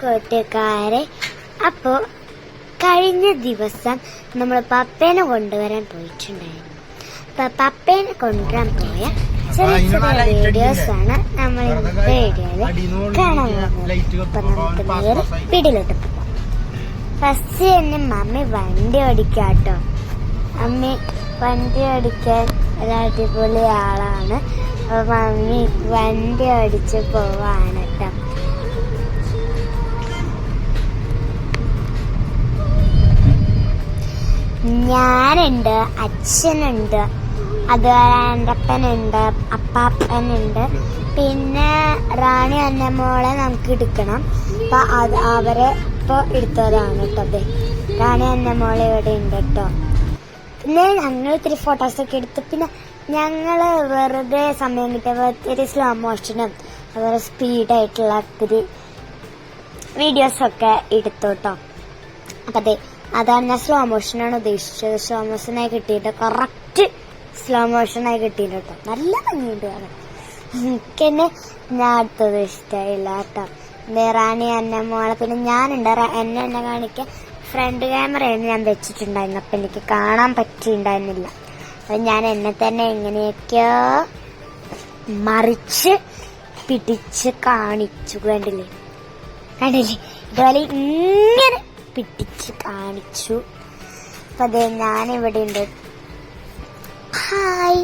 കൂട്ടുകാരെ അപ്പോ കഴിഞ്ഞ ദിവസം നമ്മൾ പപ്പേനെ കൊണ്ടുവരാൻ പോയിട്ടുണ്ടായിരുന്നു. അപ്പൊ പപ്പേനെ കൊണ്ടുവരാൻ പോയ ചെറിയ ചെറിയ വീഡിയോസ് ആണ് നമ്മൾ ഇന്നത്തെ കാണാൻ പോകുന്നത്. അപ്പൊ നമുക്ക് നേരെ വീട്ടിലോട്ട് പോകാം. ഫസ്റ്റ് തന്നെ മമ്മി വണ്ടി ഓടിക്കാട്ടോ. അമ്മി വണ്ടി ഓടിക്കാൻ ഒരു അടിപൊളി ആളാണ്. അപ്പൊ മമ്മി വണ്ടി ഓടിച്ച് പോവാണ് കേട്ടോ. ഞാനുണ്ട് അച്ഛനുണ്ട് അതുപോലെ എന്റെ അപ്പനുണ്ട് അപ്പാപ്പനുണ്ട്. പിന്നെ റാണി അന്നമോളെ നമുക്ക് എടുക്കണം. അപ്പൊ അത് അവരെ ഇപ്പൊ എടുത്തതാണ് കേട്ടോ റാണി അന്നമോളെ ഇവിടെ ഉണ്ട് കേട്ടോ. പിന്നെ ഞങ്ങൾ ഇത്തിരി ഫോട്ടോസൊക്കെ എടുത്തു. പിന്നെ ഞങ്ങൾ വെറുതെ സമയം കിട്ടിയപ്പോൾ ഇത്തിരി സ്ലോ മോഷനും അതുപോലെ സ്പീഡായിട്ടുള്ള ഒത്തിരി വീഡിയോസൊക്കെ എടുത്തു കേട്ടോ. അപ്പൊ അതെ അതാണ് ഞാൻ സ്ലോ മോഷനാണ് ഉദ്ദേശിച്ചത്. സ്ലോ മോഷനായി കിട്ടിയിട്ട് കറക്റ്റ് സ്ലോ മോഷനായി കിട്ടിയിട്ട് കേട്ടോ. നല്ല ഭംഗിയുണ്ട് കാണാൻ. എനിക്ക് തന്നെ ഞാൻ അടുത്തത് ഇഷ്ടമായില്ല കേട്ടോ. റാണി എന്നെ മോളെ പിന്നെ ഞാനുണ്ട്. എന്നെ എന്നെ കാണിക്കാൻ ഫ്രണ്ട് ക്യാമറയാണ് ഞാൻ വെച്ചിട്ടുണ്ടായിരുന്നു. അപ്പം എനിക്ക് കാണാൻ പറ്റിയിട്ടുണ്ടായിരുന്നില്ല. അപ്പം ഞാൻ എന്നെ തന്നെ എങ്ങനെയൊക്കെയോ മറിച്ച് പിടിച്ച് കാണിച്ചു. കണ്ടില്ലേ? കണ്ടില്ലേ? ഇതുപോലെ ഇങ്ങനെ പിടിച്ച് കാണിച്ചു. അപ്പൊ അതെ ഞാനിവിടെ ഉണ്ട്. ഹായ്.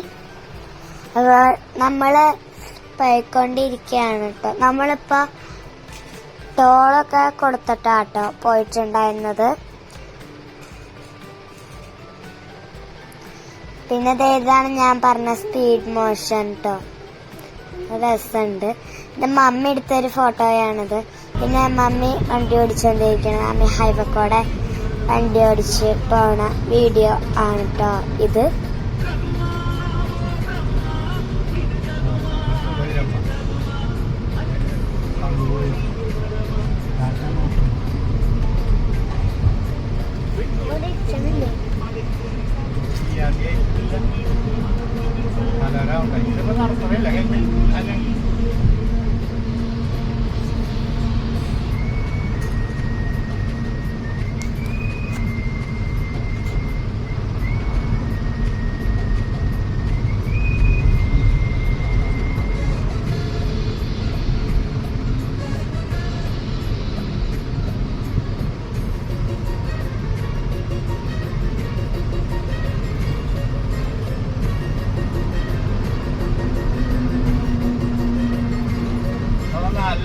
അപ്പൊ നമ്മൾ പോയിക്കൊണ്ടിരിക്കുകയാണ് കേട്ടോ നമ്മളിപ്പോ ടോളൊക്കെ കൊടുത്തിട്ടാട്ടോ പോയിട്ടുണ്ടായിരുന്നത്. പിന്നെ ഇതാണ് ഞാൻ പറഞ്ഞ സ്പീഡ് മോഷൻ കേട്ടോ രസമുണ്ട്. എന്റെ മമ്മി എടുത്തൊരു ഫോട്ടോയാണിത് പിന്നെ മമ്മി വണ്ടി ഓടിച്ചുകൊണ്ടിരിക്കണം മമ്മി ഹൈവേ കൂടെ വണ്ടി ഓടിച്ച് പോണ വീഡിയോ ആണ് കേട്ടോ ഇത്.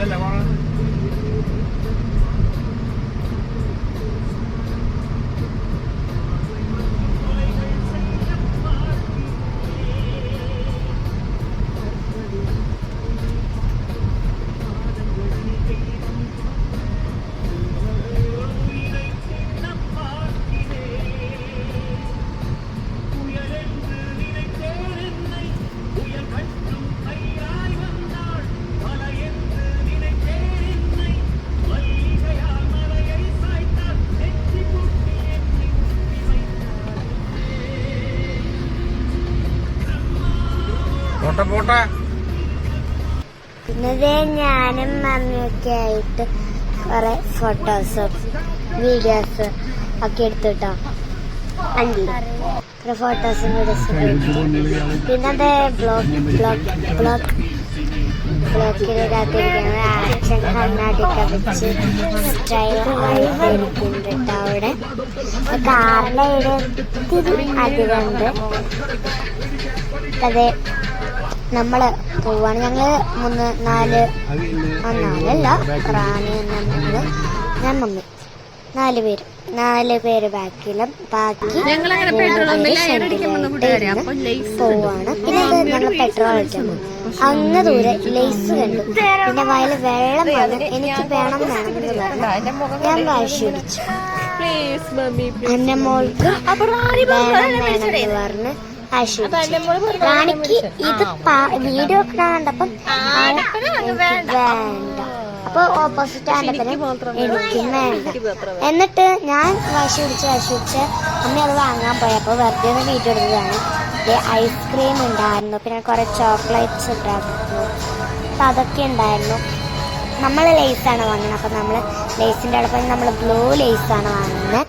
lavar പോട്ടെ പോട്ടെ. പിന്നെ ഞാനും മമ്മിയൊക്കെ ആയിട്ട് കുറെ ഫോട്ടോസും വീഡിയോസ് ഒക്കെ എടുത്തുട്ടോ. കുറെ ഫോട്ടോസും വീഡിയോസും പിന്നെ ദേ ബ്ലോഗ് ബ്ലോഗ് ബ്ലോഗ് ബ്ലോക്കിനകത്തിരിക്കുന്നത് ആക്ഷൻ കണ്ണാടിയൊക്കെ വെച്ച് സ്റ്റൈലായിട്ട് ഇരിക്കുന്നുണ്ട് കേട്ടോ അവിടെ. കാറിന്റെ ഇവിടെ ഒത്തിരി അധികമുണ്ട് അതെ നമ്മൾ പോവാണ്. ഞങ്ങൾ മൂന്ന് നാല് ആ നാലല്ല റാണി നമ്മൾ ഞാൻ മമ്മി. നാല് പേര്. നാല് പേര് ബാക്കിലും ബാക്കി പോവാണ്. പിന്നെ ഞങ്ങൾ പെട്രോൾ അടിക്കാൻ പോകും അങ്ങ് ദൂരെ ലേസ് കണ്ടു. പിന്നെ വയൽ വെള്ളം വന്നു. എനിക്ക് വേണം വേണം എന്ന് പറഞ്ഞു ഞാൻ വാശി പിടിച്ചു. എന്റെ മോൾക്ക് വേണം വേണം എന്ന് പറഞ്ഞ് റാണിക്ക് ഇത് വീഡിയോ കണ്ടപ്പം വേണ്ട. അപ്പൊ ഓപ്പോസിറ്റ് ആണ്ടപ്പന് എനിക്കും വേണ്ട. എന്നിട്ട് ഞാൻ വാശി പിടിച്ച് വാശി പിടിച്ച് അമ്മ അത് വാങ്ങാൻ പോയപ്പോ വെറുതെ ഒന്ന് വീഡിയോ എടുത്തതാണ്. ഐസ്ക്രീം ഉണ്ടായിരുന്നു. പിന്നെ കുറെ ചോക്ലേറ്റ്സ് ഉണ്ടായിരുന്നു. അപ്പൊ അതൊക്കെ ഉണ്ടായിരുന്നു. നമ്മൾ ആണ് വാങ്ങുന്നത് അപ്പം നമ്മൾ ലേസിന്റെ അടുപ്പം നമ്മൾ ബ്ലൂ ലേസാണ് വാങ്ങുന്നത്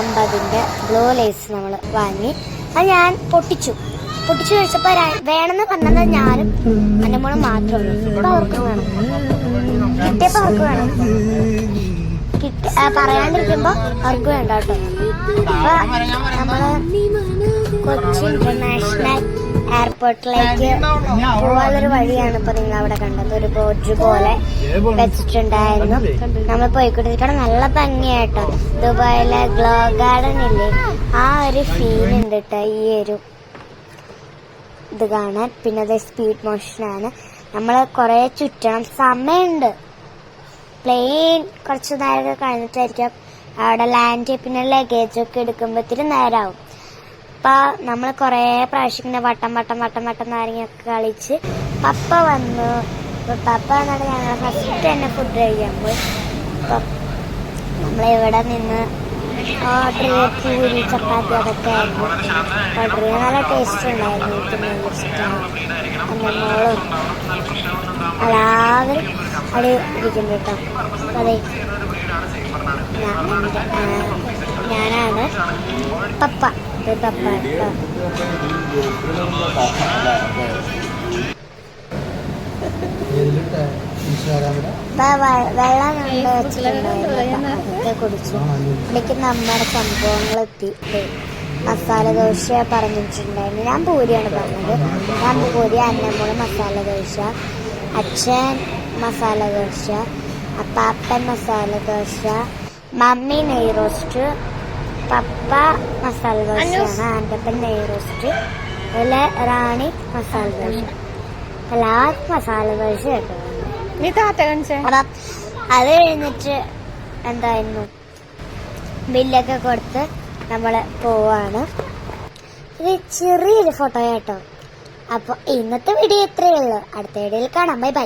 അമ്പതിന്റെ ബ്ലൂ ലേസ് നമ്മൾ വാങ്ങി. അത് ഞാൻ പൊട്ടിച്ചു. പൊട്ടിച്ചു കഴിച്ചപ്പോൾ വേണമെന്ന് പറഞ്ഞത് ഞാനും എന്റെ മോളും മാത്രമേ ഉള്ളൂ. അവർക്ക് വേണം. കിട്ടിയപ്പോൾ അവർക്ക് വേണം. കിട്ടി പറയാണ്ടിരിക്കുമ്പോൾ അവർക്ക് വേണ്ട കേട്ടോ. അപ്പോൾ നമ്മൾ കൊച്ചി ഇന്റർനാഷണൽ എയർപോർട്ടിലേക്ക് പോവാനൊരു വഴിയാണ് ഇപ്പൊ നിങ്ങൾ അവിടെ കണ്ടത്. ഒരു ബോർഡ് പോലെ വെച്ചിട്ടുണ്ടായിരുന്നു. നമ്മൾ പോയിക്കൊണ്ടിരിക്കണം നല്ല ഭംഗിയായിട്ടോ. ദുബായിലെ ഗ്ലോ ഗാർഡൻ ഇല്ലേ? ആ ഒരു ഫീൽ ഉണ്ട് കേട്ടോ ഈ ഒരു ഇത് കാണാൻ. പിന്നെ അത് സ്പീഡ് മോഷനാണ് നമ്മൾ കുറെ ചുറ്റണം. സമയമുണ്ട്. പ്ലെയിൻ കുറച്ച് നേരമൊക്കെ കഴിഞ്ഞിട്ടായിരിക്കും. അവിടെ ലാൻഡ് ചെയ്ത് പിന്നെ ലഗേജ് ഒക്കെ എടുക്കുമ്പോൾ ഇത്തിരി നേരമാവും അപ്പൊ നമ്മൾ കുറേ പ്രാവശ്യം ഇങ്ങനെ വട്ടം വട്ടം വട്ടം വട്ടം നാരങ്ങയൊക്കെ കളിച്ച് പപ്പ വന്നു. പപ്പ വന്നിട്ട് ഞങ്ങൾ ഫസ്റ്റ് തന്നെ ഫുഡ് കഴിക്കാൻ പോയി. നമ്മളിവിടെ നിന്ന് ഓർഡർ പൂരി ചപ്പാത്തി അതൊക്കെ ആയിരുന്നു. ഓർഡർ ചെയ്ത് നല്ല ടേസ്റ്റ് ഉണ്ടായിരുന്നു. എനിക്ക് ഭയങ്കര ഇഷ്ടമാണ് എല്ലാവരും അവിടെ ഇരിക്കുന്നു കേട്ടോ. അതെ ഞാനാണ് പപ്പ. ഇത് വെ- വെള്ളം കൊണ്ട് നമ്മുടെ സംഭവങ്ങൾ എത്തി മസാല ദോശ പറഞ്ഞിട്ടുണ്ടായിരുന്നു ഞാൻ പൂരിയാണ് പറഞ്ഞത് ഞാൻ പൂരി അന്നമോൾ മസാല ദോശ അച്ഛൻ മസാല ദോശ അപ്പാപ്പൻ മസാല ദോശ മമ്മി നെയ് റോസ്റ്റ് പപ്പ മസാല ദോശയാണ് ആന്റപ്പൻ നെയ് റോസ്റ്റ് അതിലെ റാണി മസാല ദോശ. എല്ലാവർക്കും മസാല ദോശ അപ്പം അത് കഴിഞ്ഞിട്ട് എന്തായിരുന്നു? ബില്ലൊക്കെ കൊടുത്ത് നമ്മൾ പോവാണ്. ഇത് ചെറിയൊരു ഫോട്ടോ കേട്ടോ അപ്പോൾ ഇന്നത്തെ വീഡിയോ ഇത്രയേ ഉള്ളൂ. അടുത്ത വീഡിയോയിൽ കാണാം. Bye bye